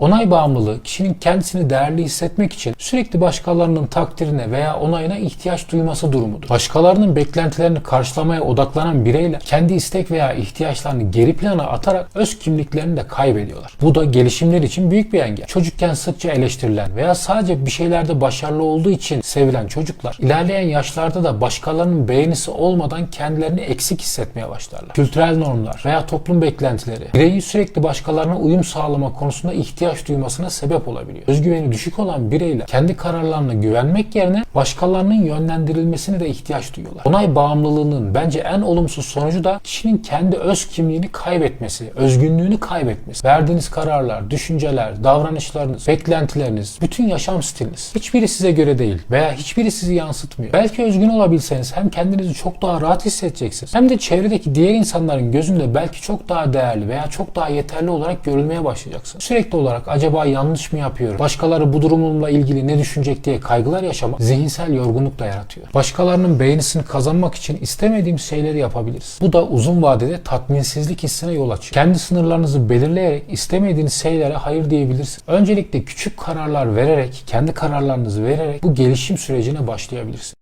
Onay bağımlılığı kişinin kendisini değerli hissetmek için sürekli başkalarının takdirine veya onayına ihtiyaç duyması durumudur. Başkalarının beklentilerini karşılamaya odaklanan bireyler kendi istek veya ihtiyaçlarını geri plana atarak öz kimliklerini de kaybediyorlar. Bu da gelişimler için büyük bir engel. Çocukken sıkça eleştirilen veya sadece bir şeylerde başarılı olduğu için sevilen çocuklar ilerleyen yaşlarda da başkalarının beğenisi olmadan kendilerini eksik hissetmeye başlarlar. Kültürel normlar veya toplum beklentileri bireyi sürekli başkalarına uyum sağlama konusunda ihtiyaç duymasına sebep olabiliyor. Özgüveni düşük olan bireyler kendi kararlarına güvenmek yerine başkalarının yönlendirilmesine de ihtiyaç duyuyorlar. Onay bağımlılığının bence en olumsuz sonucu da kişinin kendi öz kimliğini kaybetmesi, özgünlüğünü kaybetmesi. Verdiğiniz kararlar, düşünceler, davranışlarınız, beklentileriniz, bütün yaşam stiliniz hiçbiri size göre değil veya hiçbiri sizi yansıtmıyor. Belki özgün olabilseniz hem kendinizi çok daha rahat hissedeceksiniz hem de çevredeki diğer insanların gözünde belki çok daha değerli veya çok daha yeterli olarak görülmeye başlayacaksınız. Sürekli olarak acaba yanlış mı yapıyorum? Başkaları bu durumumla ilgili ne düşünecek diye kaygılar yaşamak zihinsel yorgunluk da yaratıyor. Başkalarının beğenisini kazanmak için istemediğimiz şeyleri yapabiliriz. Bu da uzun vadede tatminsizlik hissine yol açıyor. Kendi sınırlarınızı belirleyerek istemediğiniz şeylere hayır diyebilirsiniz. Öncelikle küçük kararlar vererek, kendi kararlarınızı vererek bu gelişim sürecine başlayabilirsiniz.